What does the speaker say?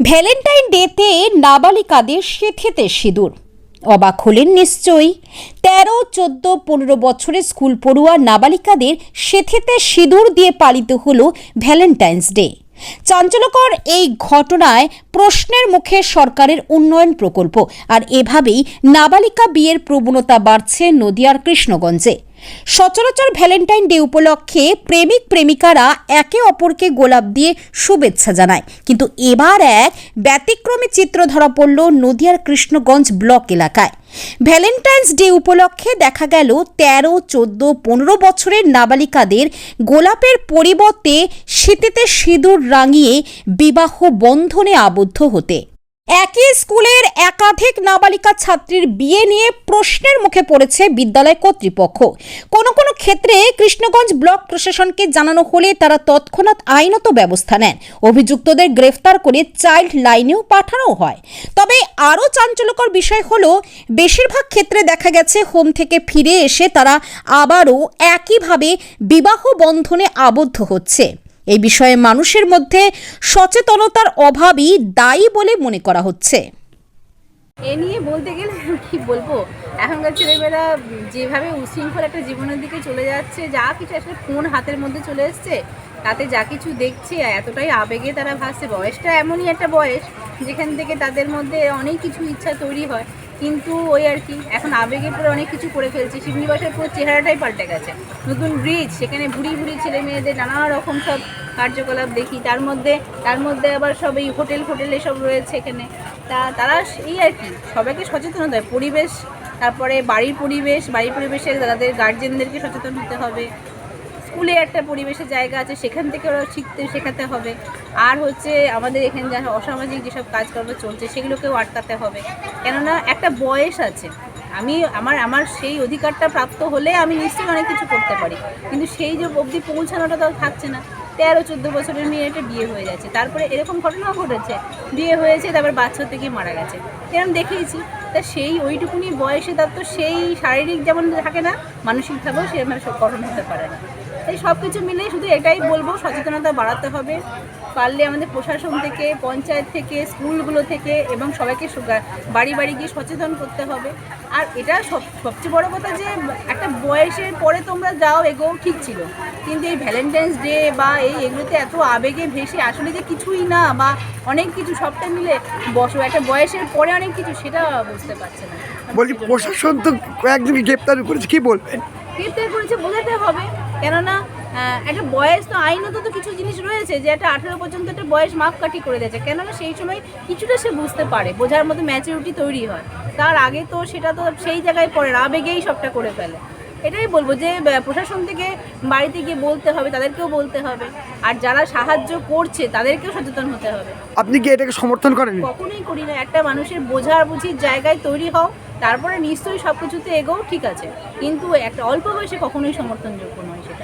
Valentine ডেতে নাবালিকাদের সেথেতে সিঁদুর। অবাক হলেন নিশ্চয়ই। তেরো, চোদ্দ, পনেরো বছরের স্কুল পড়ুয়া নাবালিকাদের সেথেতে সিঁদুর দিয়ে পালিত হলো ভ্যালেন্টাইন্স ডে। চাঞ্চল্যকর এই ঘটনায় প্রশ্নের মুখে সরকারের উন্নয়ন প্রকল্প, আর এভাবেই নাবালিকা বিয়ের প্রবণতা বাড়ছে নদিয়ার কৃষ্ণগঞ্জে। সচরাচর ভ্যালেন্টাইন ডে উপলক্ষে প্রেমিক প্রেমিকারা একে অপরকে গোলাপ দিয়ে শুভেচ্ছা জানায়। কিন্তু এবার এক ব্যতিক্রমী চিত্র ধরা পড়ল নদিয়ার কৃষ্ণগঞ্জ ব্লক এলাকায়। ভ্যালেন্টাইন্স ডে উপলক্ষে দেখা গেল তেরো, চোদ্দ, পনেরো বছরের নাবালিকাদের গোলাপের পরিবর্তে শীতেতে সিঁদুর রাঙিয়ে বিবাহ বন্ধনে আবদ্ধ হতে। একই স্কুলের একাধিক নাবালিকা ছাত্রীর বিয়ে নিয়ে প্রশ্নের মুখে পড়েছে বিদ্যালয় কর্তৃপক্ষ। কোনো কোনো ক্ষেত্রে কৃষ্ণগঞ্জ ব্লক প্রশাসনকে জানানো হলে তারা তৎক্ষণাৎ আইনত ব্যবস্থা নেন। অভিযুক্তদের গ্রেফতার করে চাইল্ড লাইনেও পাঠানো হয়। তবে আরও চাঞ্চল্যকর বিষয় হলো, বেশিরভাগ ক্ষেত্রে দেখা গেছে হোম থেকে ফিরে এসে তারা আবারও একইভাবে বিবাহ বন্ধনে আবদ্ধ হচ্ছে। এই বিষয়ে মানুষের মধ্যে সচেতনতার অভাবই দায়ী বলে মনে করা হচ্ছে। এ নিয়ে বলতে গেলে কি বলব? এখনকার ছেলেমেয়েরা যেভাবে উশৃঙ্খল একটা জীবনের দিকে চলে যাচ্ছে, যা কিছু আসলে ফোন হাতের মধ্যে চলে এসছে, তাতে যা কিছু দেখছে, এতটাই আবেগে তারা ভাসছে। বয়সটা এমনই একটা বয়স, যেখান থেকে তাদের মধ্যে অনেক কিছু ইচ্ছা তৈরি হয়। কিন্তু ওই আর কি, এখন আবেগে পরে অনেক কিছু করে ফেলছে। শিবনিবাসের পুরো চেহারাটাই পাল্টে গেছে। নতুন ব্রিজ সেখানে বুড়ি বুড়ি ছেলে মেয়েদের নানা রকম সব কার্যকলাপ দেখি। তার মধ্যে তার মধ্যে আবার সব এই হোটেল ফোটেল এসব রয়েছে এখানে। তা, তারা এই আর কি, সবাইকে সচেতন হতে হয় পরিবেশ, তারপরে বাড়ির পরিবেশ, বাড়ির পরিবেশে তাদের গার্জেনদেরকে সচেতন হতে হবে। স্কুলে একটা পরিবেশের জায়গা আছে, সেখান থেকে ওরা শিখতে শেখাতে হবে। আর হচ্ছে আমাদের এখানে যা অসামাজিক যেসব কাজকর্ম চলছে, সেগুলোকেও আটকাতে হবে। কেননা একটা বয়স আছে। আমি, আমার আমার সেই অধিকারটা প্রাপ্ত হলে আমি নিশ্চয়ই অনেক কিছু করতে পারি। কিন্তু সেই যে অবধি পৌঁছানোটা তো থাকছে না। তেরো, চোদ্দ বছরের মেয়ে একটা বিয়ে হয়ে যাচ্ছে তারপরে এরকম ঘটনাও ঘটেছে। বিয়ে হয়েছে, তারপর বাচ্চা থেকে মারা গেছে। এরকম দেখেইছি তা সেই ওইটুকুনি বয়সে তার তো সেই শারীরিক যেমন থাকে না, মানসিকভাবেও সেরকম সব গঠন হতে পারে না। তাই সব কিছু মিলে শুধু এটাই বলব, সচেতনতা বাড়াতে হবে। পারলে আমাদের প্রশাসন থেকে, পঞ্চায়েত থেকে, স্কুলগুলো থেকে এবং সবাইকে বাড়ি বাড়ি গিয়ে সচেতন করতে হবে। আর এটা সব, সবচেয়ে বড় কথা যে, একটা বয়সের পরে তোমরা যাও এগো ঠিক ছিল। কিন্তু এই ভ্যালেন্টাইন্স ডে বা এই এগুলোতে এত আবেগে ভেসে আসলে যে কিছুই না বা অনেক কিছু, সবটা মিলে বস একটা বয়সের পরে অনেক কিছু, সেটা বুঝতে পারছে না। বলছি, প্রশাসন তো কয়েকজনকে গ্রেপ্তার করেছে, কি বলবেন গ্রেপ্তার করেছে বোঝাতে হবে। কেননা একটা বয়স তো আইনত তো কিছু জিনিস রয়েছে যে একটা আঠেরো পর্যন্ত একটা বয়স মাপকাঠি করে দিয়েছে। কেননা সেই সময় কিছুটা সে বুঝতে পারে বোঝার মতো ম্যাচুরিটি তৈরি হয়। তার আগে তো সেটা তো সেই জায়গায় পড়ে না আবেগেই সবটা করে ফেলে। এটাই বলব যে প্রশাসন থেকে বাড়িতে গিয়ে বলতে হবে তাদেরকেও বলতে হবে। আর যারা সাহায্য করছে তাদেরকেও সচেতন হতে হবে। আপনি কি এটাকে সমর্থন করেন? কখনোই করি না। একটা মানুষের বোঝার বুঝির জায়গায় তৈরি হও। তারপরে নিশ্চয়ই সব কিছুতে এগোও, ঠিক আছে। কিন্তু একটা অল্প বয়সে কখনোই সমর্থনযোগ্য নয় সেটা।